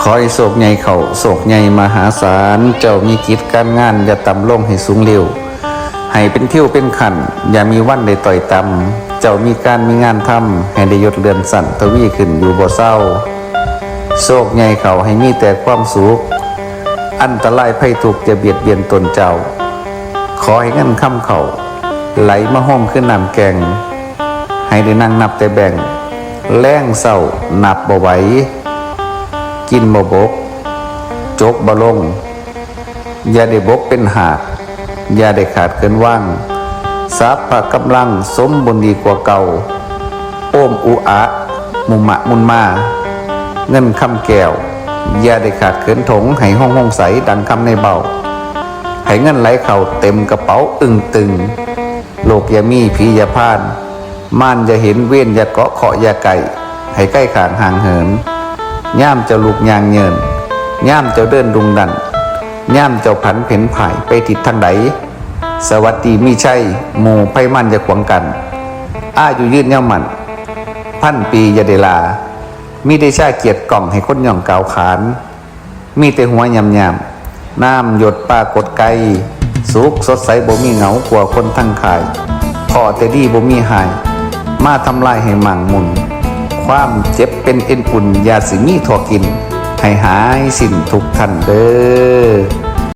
ขอให้โศกใหญ่เขาโศกใหญ่มหาศาล เจ้ามีกิจการงานอย่าต่ำลงให้สูงเร็วให้เป็นเที่ยวเป็นขัน อย่ามีวันใดต่อยต่ำเจ้ามีการมีงานทำให้ได้ยศเรือนสั่นทวีขึ้นอยู่บ่เศร้า โศกใหญ่เขาให้มีแต่ความสุข อันตรายภัยทุกจะเบียดเบียนตนเจ้า ขอให้เงินค่ำเขาไหลมาห้อมขึ้นน้ำแกง ให้ได้นั่งนับแต่แบ่งแล้งเศร้านับบ่ไหว กินบ่บก จกบ่ลง อย่าได้บกเป็นหากอย่าได้ขาดเกินว่างทรัพย์กำลังสมบุญดีกว่าเก่า โอ้มอุอะมุมะมุนมา เงินคำแก้ว อย่าได้ขาดเขินถงให้ห้องห้องใสดังคำในเบาให้เงินไหลเข่าเต็มกระเป๋าอึงตึง โลกยามีผียาพาน ม่านอย่าเห็นเว้นอย่าเกาะเคาะอย่าไก่ ให้ใกล้ขางห่างเหิน ย่ามเจ้าลูกยางเยินย่ามเจ้าเดินดุงดันย่ามเจ้าผันเพ่นผ่ายไปทิศทางใดสวัสดีมีชัยหมู่ไพมันอย่าขวางกัน อ้าอยู่ยืนเย่ามัน พันปียาเดลา มีได้ชาเกียรติกล่องให้คนย่องกาวขาน มีแต่หัวยำยำน้ำหยดปลากดไกสุกสดใสบ่มีเหงากว่าคนทั้งขายพอแต่ดีบ่มีหาย มาทำลายให้หมั่งมุน ความเจ็บเป็นเอ็นอุ่นยาสิมีทอกิน ให้หายสิ้นทุกท่านเด้อ